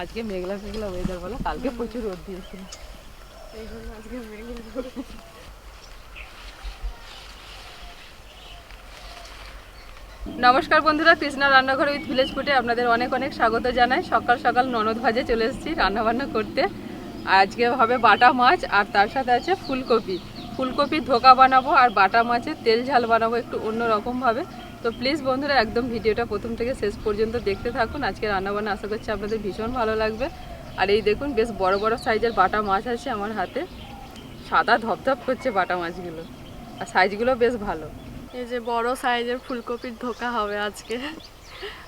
আজকে মেঘলা মেঘলা ওয়েদার বলো, কালকে প্রচুর রোদ দিয়েছিল। আজকে মেঘলা নমস্কার বন্ধুরা, কৃষ্ণা রান্নাঘর উইথ ভিলেজ ফুটে আপনাদের অনেক অনেক স্বাগত জানাই। সকাল সকাল ননদ ভাজে চলে এসেছি রান্নাবান্না করতে। আজকে হবে বাটা মাছ আর তার সাথে আছে ফুলকপি। ফুলকপির ধোকা বানাবো আর বাটা মাছের তেল ঝাল বানাবো একটু অন্য রকমভাবে তো প্লিজ বন্ধুরা একদম ভিডিওটা প্রথম থেকে শেষ পর্যন্ত দেখতে থাকুন। আজকে রান্নাবান্না আশা করছি আপনাদের ভীষণ ভালো লাগবে। আর এই দেখুন বেশ বড় বড় সাইজের বাটা মাছ আছে আমার হাতে। সাদা ধপধপ করছে বাটা মাছগুলো। আর সাইজগুলো বেশ ভালো। এই যে বড় সাইজের ফুলকপির ধোকা হবে আজকে।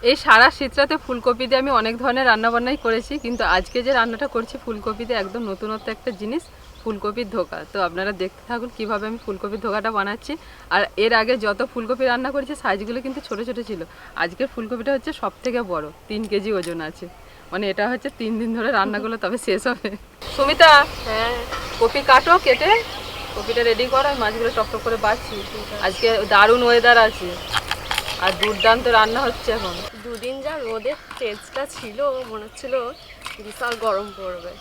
এই সারা শীতটাতে ফুলকপি দিয়ে আমি অনেক ধরনের রান্নাবান্নাই করেছি কিন্তু আজকে যে রান্নাটা করছি ফুলকপিতে একদম নতুনত্ব একটা জিনিস। ফুলকপির ধোকা। তো আপনারা দেখতে থাকুন কীভাবে আমি ফুলকপির ধোকাটা বানাচ্ছি। আর এর আগে যত ফুলকপি রান্না করেছি সাইজগুলো কিন্তু ছোট ছোট ছিল। আজকের ফুলকপিটা হচ্ছে সব থেকে বড় তিন কেজি ওজন আছে। মানে এটা হচ্ছে তিন দিন ধরে রান্নাগুলো তবে শেষ হবে। সুমিতা হ্যাঁ। কপি কাটো কেটে। কপিটা রেডি করো আমি মাছগুলো টকটক করে বাড়ছি। আজকে দারুণ ওয়েদার আছে। আর দুর্দান্ত রান্না হচ্ছে এখন। দুদিন যা রোদের তেজটা ছিল মনে হচ্ছিল বিশাল গরম পড়বে।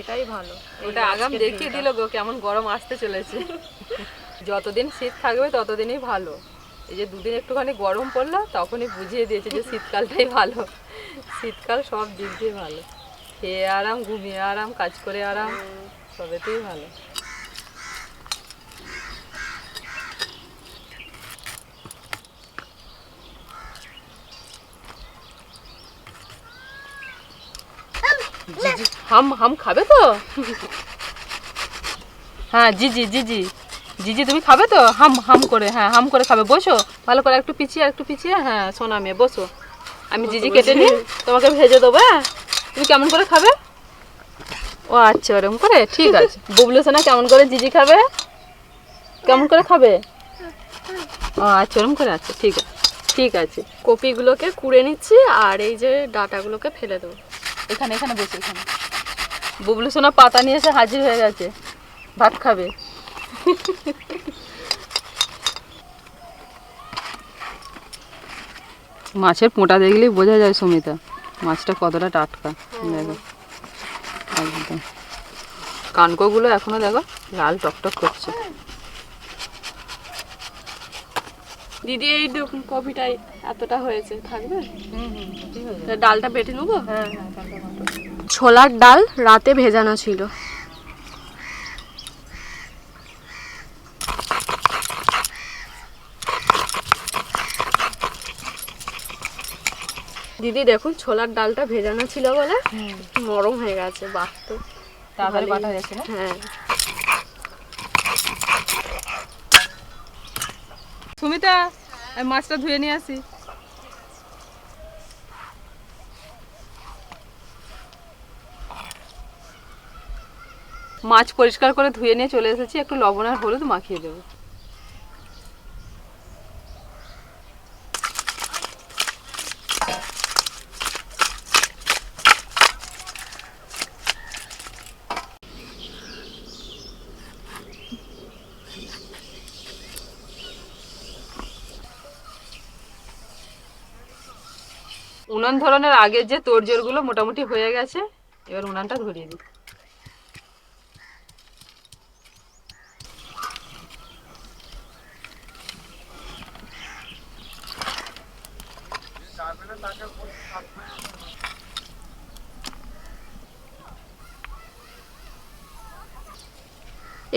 এটাই ভালো। ওটা আগাম দেখিয়ে। দিল গো কেমন গরম আসতে চলেছে। যতদিন শীত থাকবে ততদিনই ভালো। এই যে দুদিন একটুখানি গরম পড়ল তখনই বুঝিয়ে দিয়েছে যে শীতকালটাই ভালো। শীতকাল সব দিক দিয়ে ভালো। খেয়ে আরাম ঘুমিয়ে আরাম কাজ করে আরাম সবেতেই ভালো। হাম হাম খাবে তো? হ্যাঁ জিজি জিজি। জিজি তুমি খাবে তো? হাম হাম করে হ্যাঁ হাম করে খাবে। বসো। ভালো করে একটু পিছিয়ে একটু পিছিয়ে হ্যাঁ সোনা মেয়ে বসো। আমি জিজি কেটে নিই তোমাকে ভেজে দেবো হ্যাঁ? তুমি কেমন করে খাবে? ও আচ্ছা ওরকম করে? ঠিক আছে। বুবলু সোনা কেমন করে জিজি খাবে? কেমন করে খাবে? ও আচ্ছা ওরকম করে আচ্ছা ঠিক আছে। ঠিক আছে। কপিগুলোকে কুড়ে নিচ্ছি আর এই যে ডাটাগুলোকে ফেলে দেবো। এখানে এখানে বসে, এখানে। বুবলু সোনা পাতা নিয়ে এসে হাজির হয়ে গেছে। ভাত খাবে। মাছের পোঁটা দেখলেই বোঝা যায় সুমিতা। মাছটা কতটা টাটকা, দেখো। একদম। কানকোগুলো এখনও দেখো, লাল টকটক করছে। দিদি এই দেখুন কপিটাই এতটা হয়েছে। থাকবে? ডালটা বেটে নেব? হ্যাঁ হ্যাঁ ছোলার ডাল রাতে ভেজানো ছিল। দিদি দেখুন ছোলার ডালটা ভেজানো ছিল বলে নরম হয়ে গেছে বাহ তো তাড়াতাড়ি। বাটা না? হ্যাঁ। সুমিতা মাছটা ধুয়ে নিয়ে আসি। মাছ পরিষ্কার করে ধুয়ে নিয়ে চলে এসেছি, একটু লবণ আর হলুদ মাখিয়ে দেবো। উনান ধরনের আগের যে তোড়জোড়গুলো মোটামুটি হয়ে গেছে এবার উনানটা ধরিয়ে দিই।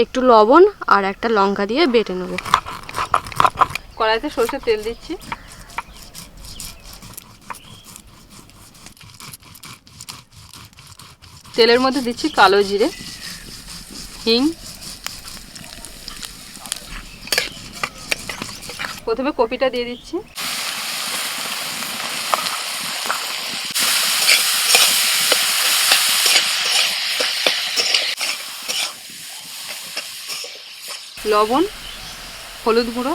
একটু লবণ আর একটা লঙ্কা দিয়ে বেটে নেব। কড়াইতে সরষের তেল দিচ্ছি। তেলের মধ্যে দিচ্ছি কালো জিরে হিং। প্রথমে কপিটা দিয়ে দিচ্ছি। লবণ হলুদ গুঁড়ো।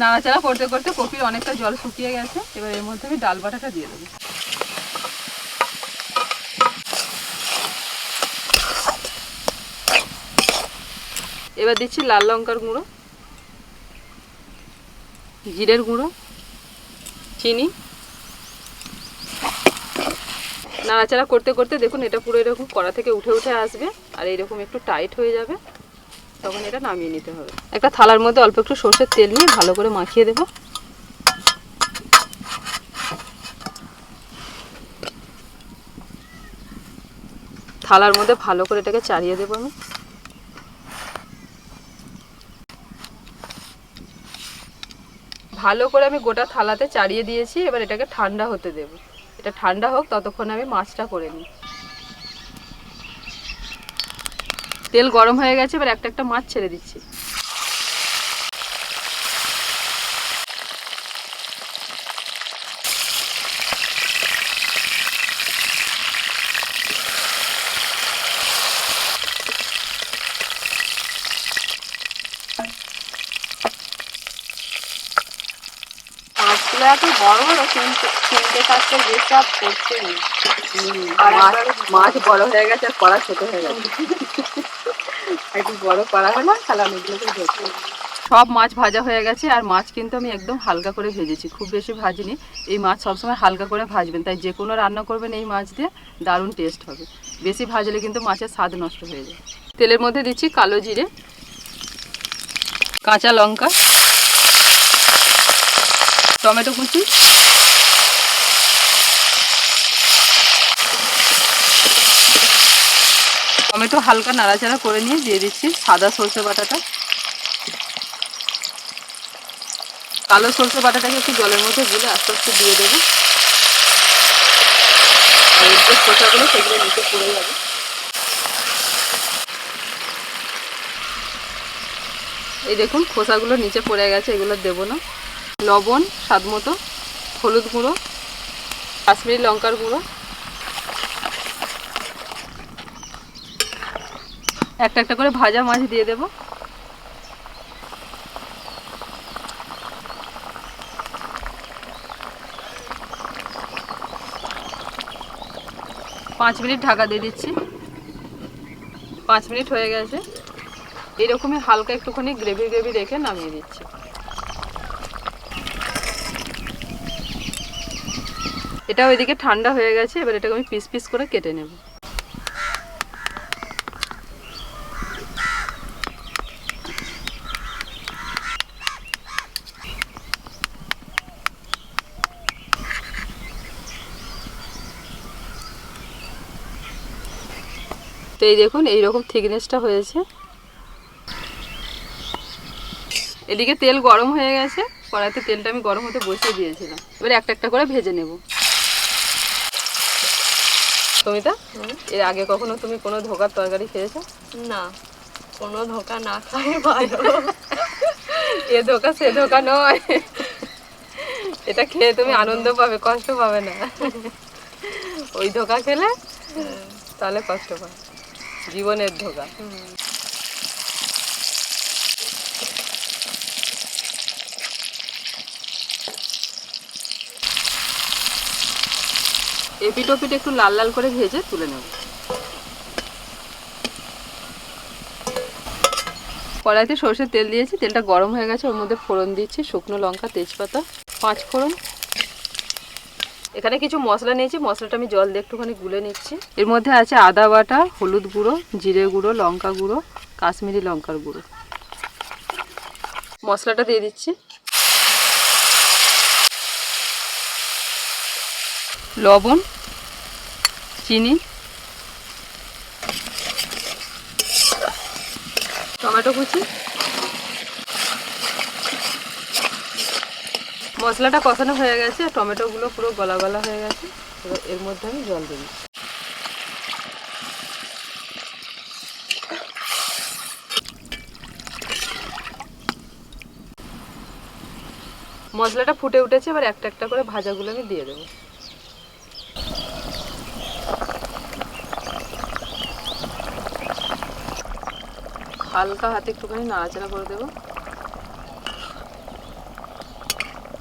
নাড়াচাড়া করতে করতে কপির অনেকটা জল শুকিয়ে গেছে। এবার এর মধ্যে আমি ডাল বাটাটা দিয়ে দেবো। এবার দিচ্ছি লাল লঙ্কার গুঁড়ো, জিরের গুঁড়ো, চিনি। নাড়াচাড়া করতে করতে দেখুন, এটা পুরো এরকম কড়া থেকে উঠে উঠে আসবে, আর এরকম একটু টাইট হয়ে যাবে। তখন এটা নামিয়ে নিতে হবে। একটা থালার মধ্যে অল্প একটু সর্ষের তেল নিয়ে ভালো করে মাখিয়ে দেবো। থালার মধ্যে ভালো করে এটাকে চাড়িয়ে দেবো আমি। ভালো করে আমি গোটা থালাতে চাড়িয়ে দিয়েছি, এবার এটাকে ঠান্ডা হতে দেব। এটা ঠান্ডা হোক, ততক্ষণ আমি মাছটা করে নিই। তেল গরম হয়ে গেছে এবার একটা একটা মাছ ছেড়ে দিচ্ছি। মাছগুলো এত বড় বড় কিন্তু কিনতে কাটতে যেসব করছে মাছ বড় হয়ে গেছে আর কড়া ছোট হয়ে গেছে। একটু বড় কড়া হলো তাহলে অনেকগুলোকে ধরতে সব মাছ ভাজা হয়ে গেছে আর মাছ কিন্তু আমি একদম হালকা করে ভেজেছি খুব বেশি ভাজিনি। এই মাছ সবসময় হালকা করে ভাজবেন তাই যে কোনো রান্না করবেন এই মাছ দিয়ে দারুণ টেস্ট হবে। বেশি ভাজলে কিন্তু মাছের স্বাদ নষ্ট হয়ে যায়। তেলের মধ্যে দিচ্ছি কালো জিরে কাঁচা লঙ্কা টমেটো কুচি। টমেটো হালকা নাড়াচাড়া করে নিয়ে দিয়ে দিচ্ছি সাদা সর্ষে বাটাটা। কালো সর্ষে বাটাটাকে একটু জলের মধ্যে গুলে আস্তে আস্তে দিয়ে দেবো। আর খোসাগুলো সেগুলো নিচে পড়ে যাবে। এই দেখুন খোসাগুলো নিচে পড়ে গেছে, এগুলো দেবো না। লবণ, স্বাদ মতো, হলুদ গুঁড়ো, কাশ্মীরি লঙ্কার গুঁড়ো। একটা একটা করে ভাজা মাছ দিয়ে দেব। পাঁচ মিনিট ঢাকা দিয়ে দিচ্ছি। পাঁচ মিনিট হয়ে গেছে। এরকমই হালকা একটুখানি গ্রেভি গ্রেভি রেখে নামিয়ে দিচ্ছি। এটা ওইদিকে ঠান্ডা হয়ে গেছে, এবার এটাকে আমি পিস পিস করে কেটে নেব। তো এই দেখুন, এইরকম থিকনেসটা হয়েছে। এদিকে তেল গরম হয়ে গেছে, কড়াইতে তেলটা আমি গরম হতে বসিয়ে দিয়েছিলাম। এবার একটা একটা করে ভেজে নেব। সমিতা এর আগে কখনো তুমি কোনো ধোকার তরকারি খেয়েছো? না কোনো ধোকা না খাই ভালো। এ ধোকা সে ধোকা নয়। এটা খেয়ে তুমি আনন্দ পাবে কষ্ট পাবে না। ওই ধোকা খেলে তাহলে কষ্ট পাবে। জীবনের ধোকা। এপিট ওপিট একটু লাল লাল করে ভেজে তুলে নেব। কড়াইতে সর্ষের তেল দিয়েছি, তেলটা গরম হয়ে গেছে, ওর মধ্যে ফোড়ন দিচ্ছি, শুকনো লঙ্কা, তেজপাতা, পাঁচ ফোড়ন। এখানে কিছু মশলা নিয়েছি, মশলাটা আমি জল দিয়ে একটুখানি গুলে নিচ্ছি। এর মধ্যে আছে আদা বাটা, হলুদ গুঁড়ো, জিরে গুঁড়ো, লঙ্কা গুঁড়ো, কাশ্মীরি লঙ্কার গুঁড়ো। মশলাটা দিয়ে দিচ্ছি। লবণ, চিনি। টমেটো কুচি। মশলাটা কষানো হয়ে গেছে, আর টমেটোগুলো পুরো গলা গলা হয়ে গেছে। এবার এর মধ্যে আমি জল দিই মশলাটা ফুটে উঠেছে, এবার একটা একটা করে ভাজাগুলো আমি দিয়ে দেবো। হালকা হাতে একটুখানি নাড়াচাড়া করে দেবো।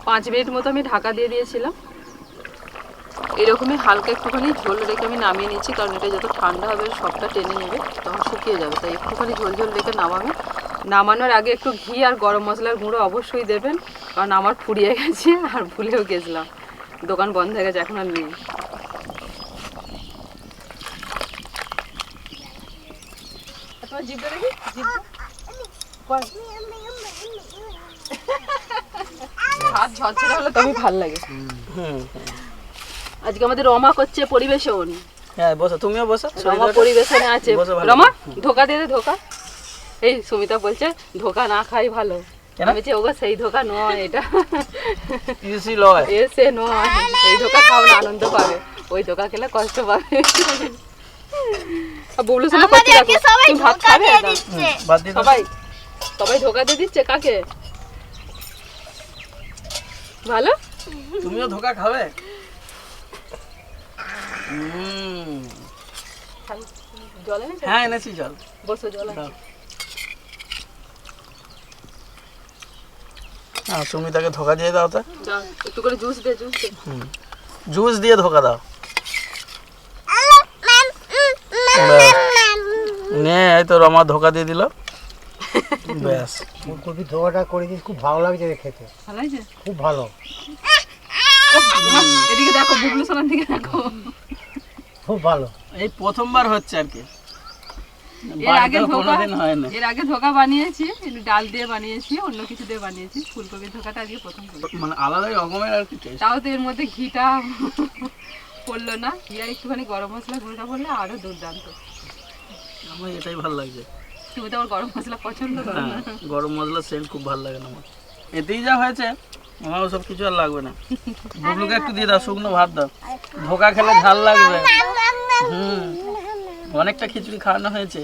পাঁচ মিনিট মতো আমি ঢাকা দিয়ে দিয়েছিলাম। এরকমই হালকা একটুখানি ঝোল রেখে আমি নামিয়ে নিচ্ছি, কারণ এটা যত ঠান্ডা হবে সবটা টেনে নেবে, তখন শুকিয়ে যাবে। তাই একটুখানি ঝোল ঝোল রেখে নামাবে। নামানোর আগে একটু ঘি আর গরম মশলার গুঁড়ো অবশ্যই দেবেন, কারণ আমার ফুরিয়ে গেছে আর ভুলেও গেছিলাম। দোকান বন্ধ হয়ে গেছে, এখন আর নেই। দেখি হাত ঝরঝরে হলে তবে ভালো লাগে। আজকে আমাদের রমা করছে পরিবেশন। হ্যাঁ বসো তুমিও বসো রমা পরিবেশনে আছে। রমা ধোকা দিয়ে ধোকা। এই সুমিতা বলছে ধোকা না খাই ভালো? আমি বলছি ওগো সেই ধোকা নয় এটা। ইউসি লয়। এসে নয়। এই ধোকা খাও না আনন্দ পাবে। ওই ধোকা খেলে কষ্ট পাবে। করতে তুমি ভাত খাবে। সবাই সবাই ধোকা দিয়ে দিচ্ছে? কাকে? ভালো? তুমিও ধোকা খাবে? জল হ্যাঁ এনেছি জল। বসো জল আছে। দাও। হ্যাঁ ধোকা দিয়ে দাও তো। একটু করে জুস দে জুস দে জুস দিয়ে ধোকা দাও। নে এই তো রমা ধোকা দিয়ে দিল। ব্যাস। ফুলকপি ধোয়াটা করে দিস খুব ভালো লাগছে রে খেতে। খুব ভালো। এদিকে দেখো বুবলু সোনার দিকে দেখো। খুব ভালো। এই প্রথমবার হচ্ছে আর কি। এর আগে ধোকা এর আগে ধোকা বানিয়েছি ডাল দিয়ে বানিয়েছি অন্য কিছু দিয়ে বানিয়েছি ফুলকপির ধোকাটা আজকে প্রথম মানে আলাদাই রকমের আর কি তাও তো এর মধ্যে ঘিটা পড়ল না ঘি আর একটুখানি গরম মশলা গুঁড়োটা পড়লে আরও দুর্দান্ত। আমার এটাই ভালো লাগছে। তুমি তো আবার গরম মশলা পছন্দ করো না। হ্যাঁ গরম মশলা সেন্ট খুব ভালো লাগে না আমার। এতেই যা হয়েছে আমার সব কিছু আর লাগবে না। বুবলুকে একটু দিয়ে দাও শুকনো ভাত দাও। ধোকা খেলে ঝাল লাগবে। হুম অনেকটা খিচুড়ি খাওয়ানো হয়েছে।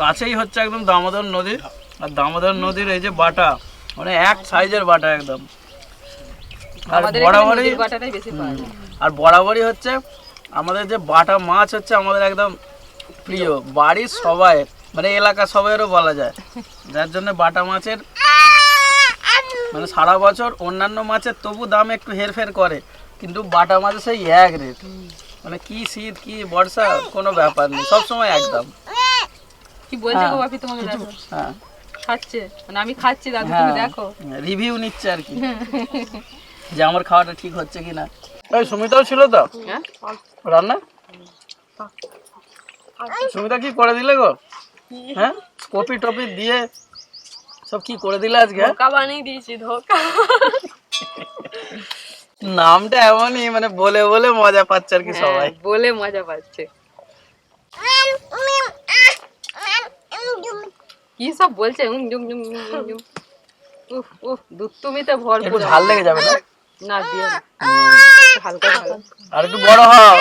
কাছেই হচ্ছে একদম দামোদর নদীর। আর দামোদর নদীর এই যে বাটা মানে এক সাইজের বাটা একদম। আর বরাবরই আর বরাবরই হচ্ছে আমাদের যে বাটা মাছ হচ্ছে আমাদের একদম প্রিয় বাড়ির সবাই মানে এলাকা সবাইয়েরও বলা যায়। যার জন্য বাটা মাছের মানে সারা বছর অন্যান্য মাছের তবু দাম একটু হেরফের করে কিন্তু বাটা মাছের সেই এক রেট। মানে কি শীত কি বর্ষা কোনো ব্যাপার নেই সবসময় একদম কি বলছে গো হ্যাঁ, বাপি তোমাকে দেখো হ্যাঁ। খাচ্ছে মানে আমি খাচ্ছি দাদু তুমি দেখো। রিভিউ নিচ্ছে আর কি। যে আমার খাওয়াটা ঠিক হচ্ছে কিনা। এই সুমিতাও ছিল তো? হ্যাঁ। রান্না? সুমিতা কি করে দিলে গো? হ্যাঁ? কপি টপি দিয়ে সব কি করে দিলে আজকে? ধোকা বানিয়ে দিয়েছি ধোকা। নামটা এমনই মানে বলে বলে মজা পাচ্ছে আর কি সবাই। হ্যাঁ, বলে মজা পাচ্ছে। কি সব বলছে? উম জুম জুম জুম। উফ উফ দুধ তুমি তো ভরপুর লেগে যাবে না? না দিও না। হালকা আর একটু বড় হও।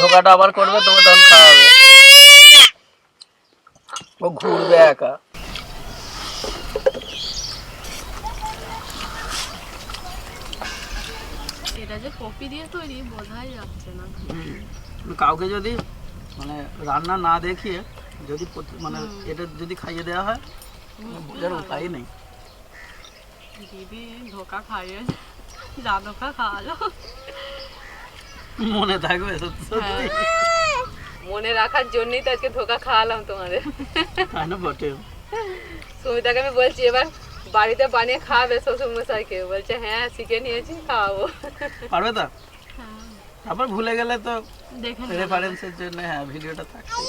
ধোকাটা আবার করবে তবে তখন খাওয়াবে ও ঘুরবে একা। এটা যে কপি দিয়ে তৈরি বোঝাই যাচ্ছে না। কাউকে যদি মানে রান্না না দেখিয়ে যদি মানে এটা যদি খাইয়ে দেওয়া হয় বোঝার উপায় নেই। দিদি ধোকা খাইয়ে যা ধোকা খাওয়ালো। মনে থাকবে সত্যি। সত্যি মনে রাখার জন্যই তো আজকে ধোকা খাওয়ালাম তোমাদের। তাই না বটে? সুমিতাকে আমি বলছি এবার বাড়িতে বানিয়ে খাওয়াবে শ্বশুর মশাইকে বলছে হ্যাঁ শিখে নিয়েছি খাওয়াবো। পারবে তো? তারপর ভুলে গেলে তো দেখে রেফারেন্সের জন্য হ্যাঁ ভিডিওটা থাকছে